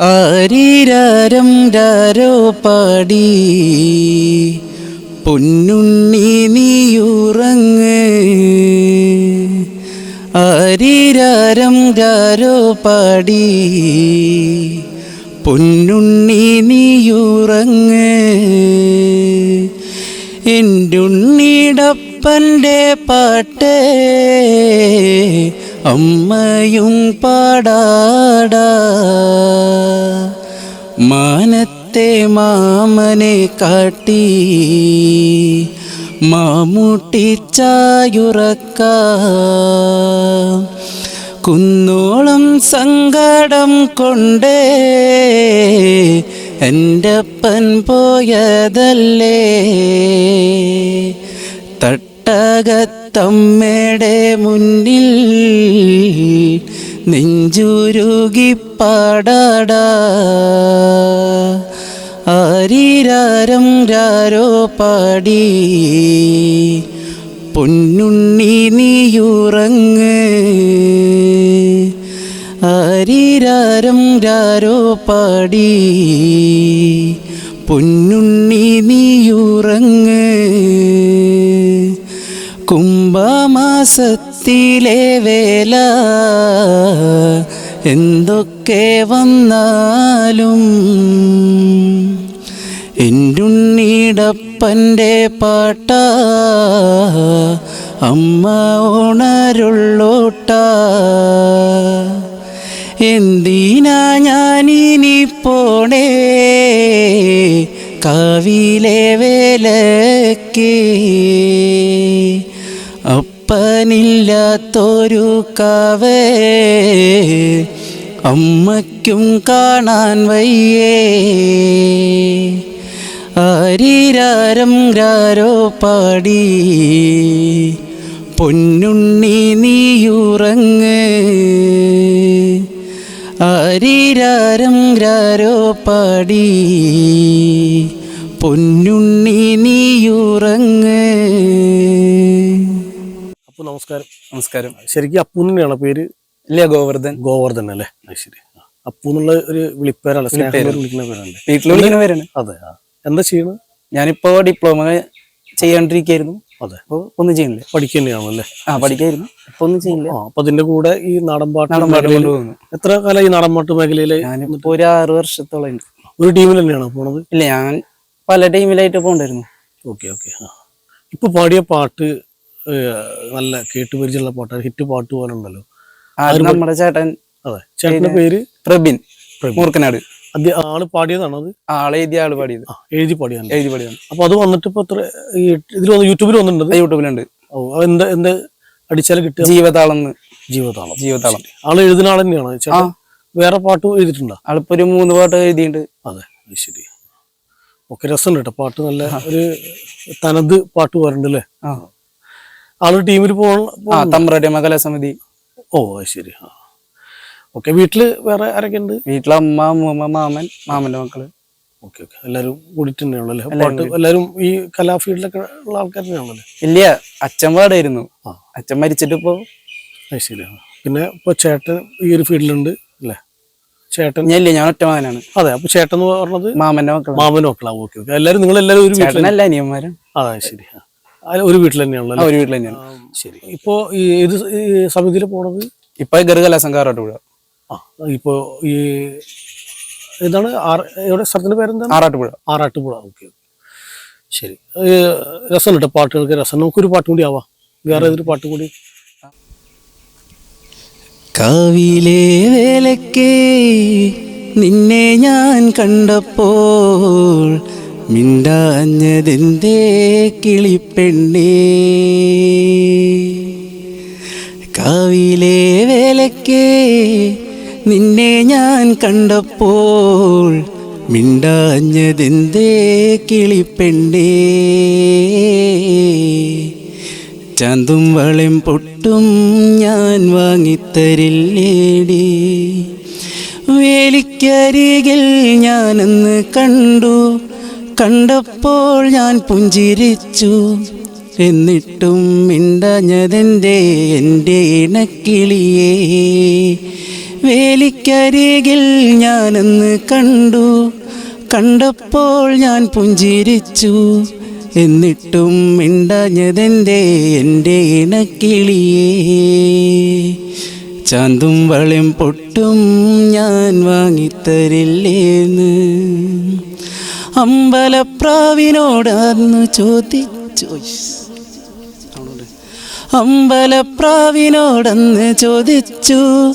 ആരീരാരം രാരോ പാടി. പൊന്നുണ്ണി നീയുറങ്ങ്. ആരീരാരം രാരോ പാടി. പൊന്നുണ്ണി നീയുറങ്ങ്. എന്റെ ഉണ്ണിടപ്പന്റെ പാട്ട്. അമ്മയും പാടാട. മാനത്തെ മാമനെ കാട്ടി. മാമൂട്ടിച്ചായുറക്ക കുന്നോളം സങ്കടം കൊണ്ടേ എന്റെ അപ്പൻ പോയതല്ലേ തട്ടകത്തമ്മയുടെ മുന്നിൽ നെഞ്ചുരുകി പാടാടാ. ആരീരാരം രാരോ പാടി. പൊന്നുണ്ണി നീയുറങ്ങ് ആരീരാരം രാരോ പാടി. പൊന്നുണ്ണി നീയുറങ്ങ് കുംഭമാസത്തിലെ വേല. എന്തൊക്കെ വന്നാലും എന്റുണ്ണീടപ്പന്റെ പാട്ട. അമ്മ ഉണരുള്ളോട്ട. എന്തിനാ ഞാനിനി പോണേ? കാവിലെ വേലക്ക് അപ്പനില്ലാത്തൊരു കാവേ. അമ്മയ്ക്കും കാണാൻ വയ്യേ. ആരീരാരം രാരോ പാടി. പൊന്നുണ്ണി നീയുറങ്ങ് ആരീരാരം രാരോ പാടി. പൊന്നുണ്ണി നീയുറങ്ങ് നമസ്കാരം. ശരിക്കും അപ്പു തന്നെയാണ് പേര് ഇല്ല ഗോവർദ്ധൻ? ഗോവർദ്ധൻ അല്ലേ? ശരി. അപ്പു എന്നുള്ള ഒരു വിളിപ്പേരാണ്. വിളിക്കുന്ന വീട്ടിൽ വിളിക്കുന്ന പേരാണ്. അതെ. എന്താ ചെയ്യണത് ഞാനിപ്പോ ഡിപ്ലോമ ചെയ്യാണ്ടിരിക്കായിരുന്നു. അതെ. ഒന്നും ചെയ്യുന്നില്ല. പഠിക്കുക അല്ലേ? ആ പഠിക്കായിരുന്നു. അപ്പൊ ഒന്നും ചെയ്യുന്നില്ല. അപ്പൊ അതിന്റെ കൂടെ ഈ നാടൻപാട്ട് നാടൻപാട്ട് എത്ര കാലം ഈ നാടൻപാട്ട് മേഖലയിൽ ഞാനിപ്പോ ഒരു ആറ് വർഷത്തോളം ഉണ്ട് ഒരു ടീമിൽ തന്നെയാണ് പോണത്? ഇല്ല ഞാൻ പല ടീമിലായിട്ട് പോണ്ടായിരുന്നു ഓക്കെ ഓക്കെ. ഇപ്പൊ പാടിയ പാട്ട് നല്ല കേട്ടുപരിചയമുള്ള പാട്ടാണ്. ഹിറ്റ് പാട്ട് പോലെ ഉണ്ടല്ലോ. നമ്മുടെ ചേട്ടൻ അതെ ചേട്ടന്റെ പേര്? പ്രബിൻ. മൂർക്കനാട്. ആൾ പാടിയതാണോ അത്? ആളെ എഴുതിയ ആൾ പാടിയത്. എഴുതി പാടിയാണ് എഴുതി പാടിയാണ് അപ്പൊ അത് വന്നിട്ട് ഇപ്പൊ എത്ര ഇതിൽ യൂട്യൂബിൽ വന്നിട്ടുണ്ട്? യൂട്യൂബിലുണ്ട് ഓ എന്ത് എന്താ അടിച്ചാൽ കിട്ടുക? ജീവതാളം ജീവതാളം. ജീവതാളം. ആൾ എഴുതുന്ന ആൾ തന്നെയാണ്? ചേട്ടാ വേറെ പാട്ട് എഴുതിയിട്ടുണ്ടോ? ആളിപ്പോ ഒരു മൂന്ന് പാട്ട് എഴുതിയിട്ടുണ്ട്. അതെ ശരി. ഓക്കെ രസമുണ്ട് കേട്ടോ. പാട്ട് നല്ല ഒരു തനത് പാട്ട് പോരണ്ടല്ലേ ആ. ആൾ ടീമിൽ പോകണം ആ തമ്പ്രാട്ടിയമ്മ സമിതി. ഓ ശരി. ആ. ഓക്കെ വീട്ടിൽ വേറെ ആരൊക്കെ ഉണ്ട്? വീട്ടിലെ അമ്മ അമ്മ മാമൻ മാമന്റെ മക്കൾ. Okay okay. എല്ലാരും കൂടിയിട്ട് തന്നെയാണല്ലോ അല്ലേ പാട്ട് എല്ലാരും ഈ കലാ ഫീൽഡിലൊക്കെ ഉള്ള ആൾക്കാർ തന്നെയാണല്ലോ ഇല്ല അച്ഛൻ പാടായിരുന്നു. അച്ഛൻ മരിച്ചിട്ട് ഇപ്പോ ശരി പിന്നെ ഇപ്പൊ ചേട്ടൻ ഈ ഒരു ഫീൽഡിലുണ്ട് അല്ലേ? ചേട്ടൻ ഞാൻ ഞാൻ ഒറ്റ മകനാണ്. അതെ അപ്പൊ ചേട്ടൻ എന്ന് പറഞ്ഞത് മാമന്റെ മക്കൾ മാമന്റെ മക്കളാ. Okay okay. എല്ലാരും നിങ്ങൾ എല്ലാരും ഒരു വീട്ടിൽ ചേട്ടനല്ല അനിയന്മാരും. അതെ ശരി ഒരു വീട്ടിൽ തന്നെയാണല്ലോ ഒരു വീട്ടിൽ തന്നെയാണ്. ശരി. ഇപ്പോ ഈ ഏത് സമിതിയിൽ പോണത്? ഇപ്പൊ ഗർ സംഘാറായിട്ട് ആ ഇപ്പോ ഈ എന്താണ് എവിടെ? സ്ഥലത്തിന്റെ പേരെന്താണ്? ആറാട്ടുപുഴ ആറാട്ടുപുഴ ഓക്കെ ശരി. രസം കേട്ടോ പാട്ടുകൾക്ക് രസം. നമുക്കൊരു പാട്ട് കൂടി ആവാം. വേറെ ഏതൊരു പാട്ട് കൂടി? കാവിലെ വേലക്കേ നിന്നെ ഞാൻ കണ്ടപ്പോൾ മിണ്ടാഞ്ഞതെന്തേ കിളിപ്പെണ്ണേ? കാവിലെ വേലയ്ക്ക് നിന്നെ ഞാൻ കണ്ടപ്പോൾ മിണ്ടാഞ്ഞതിന്റെ കിളിപ്പെണ്ണേ? ചന്തും വളയും പൊട്ടും ഞാൻ വാങ്ങിത്തരില്ലേടി? വേലിക്കരികിൽ ഞാനെന്ന് കണ്ടു കണ്ടപ്പോൾ ഞാൻ പുഞ്ചിരിച്ചു. എന്നിട്ടും മിണ്ടഞ്ഞതെന്റെ എന്റെ ഇണക്കിളിയേ. വേലിക്കരികിൽ ഞാനെന്ന് കണ്ടു. കണ്ടപ്പോൾ ഞാൻ പുഞ്ചിരിച്ചു. എന്നിട്ടും മിണ്ടഞ്ഞതെന്റെ എന്റെ ഇണക്കിളിയേ. ചാന്തും വളയും പൊട്ടും ഞാൻ വാങ്ങിത്തരില്ലേന്ന്. അമ്പലപ്രാവിനോടന്ന് ചോദിച്ചു. അമ്പലപ്രാവിനോടന്ന് ചോദിച്ചു.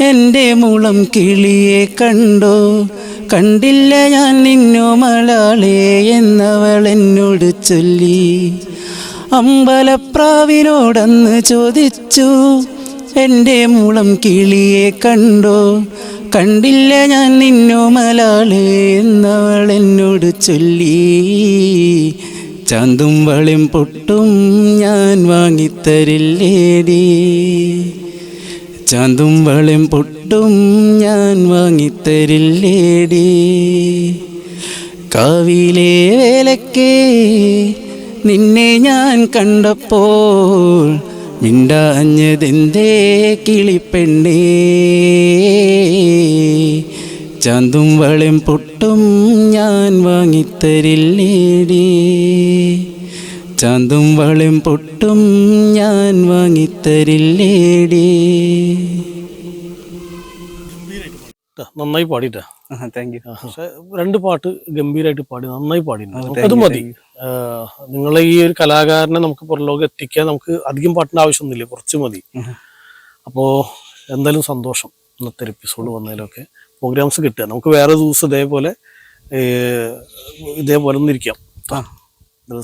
എന്റെ മുളം കിളിയെ കണ്ടോ. കണ്ടില്ല ഞാൻ നിന്നു മലാളെ എന്നവൾ എന്നോട് ചൊല്ലി. അമ്പലപ്രാവിനോടന്ന് ചോദിച്ചു. എന്റെ മുളം കിളിയെ കണ്ടോ. കണ്ടില്ല ഞാൻ നിന്നു മലാൾ എന്നവൾ എന്നോട് ചൊല്ലി. ചാന്തും വളയും പൊട്ടും ഞാൻ വാങ്ങിത്തരില്ലേടി. ചാന്തും വളയും പൊട്ടും ഞാൻ വാങ്ങിത്തരില്ലേടി. കാവിലെ വേലക്കേ നിന്നെ ഞാൻ കണ്ടപ്പോൾ മിണ്ടാഞ്ഞതെന്തേ കിളിപ്പെണ്ണേ ചാന്തും വളയും പൊട്ടും ഞാൻ വാങ്ങിത്തരില്ലേടി. ചാന്തും വളയും പൊട്ടും ഞാൻ വാങ്ങിത്തരില്ലേടി. നന്നായി പാടിട്ടാ താങ്ക് യു പക്ഷെ രണ്ട് പാട്ട് ഗംഭീരമായിട്ട് പാടി നന്നായി പാടി അത് മതി. നിങ്ങളെ ഈ ഒരു കലാകാരനെ നമുക്ക് പുറലോകം എത്തിക്കാൻ നമുക്ക് അധികം പാട്ടിന്റെ ആവശ്യമൊന്നുമില്ല കുറച്ച് മതി. അപ്പോ എന്തായാലും സന്തോഷം ഇന്നത്തെ എപ്പിസോഡ് വന്നതിലൊക്കെ. പ്രോഗ്രാംസ് കിട്ടുക. നമുക്ക് വേറെ ദിവസം ഇതേപോലെ ഇതേപോലെ ഒന്നിരിക്കാം.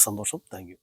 സന്തോഷം. Thank you